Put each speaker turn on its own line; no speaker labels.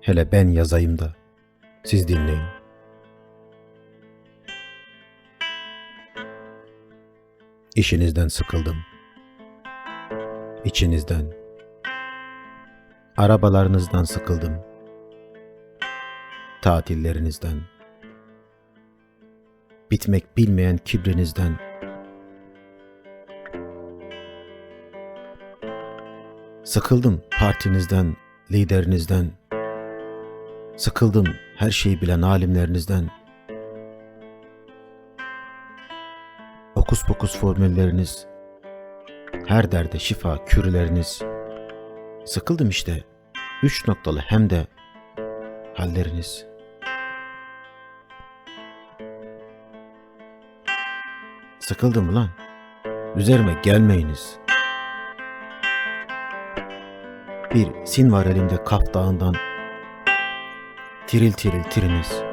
Hele ben yazayım da siz dinleyin. İşinizden sıkıldım. İçinizden. Arabalarınızdan sıkıldım. Tatillerinizden. Bitmek bilmeyen kibrinizden. Sıkıldım partinizden, liderinizden. Sıkıldım her şeyi bilen alimlerinizden. Okus pokus formülleriniz, her derde şifa kürleriniz. Sıkıldım işte, üç noktalı hem de halleriniz. Sıkıldım ulan, üzerime gelmeyiniz. Bir sin var elimde Kaf Dağı'ndan, tiril tiril tiriniz.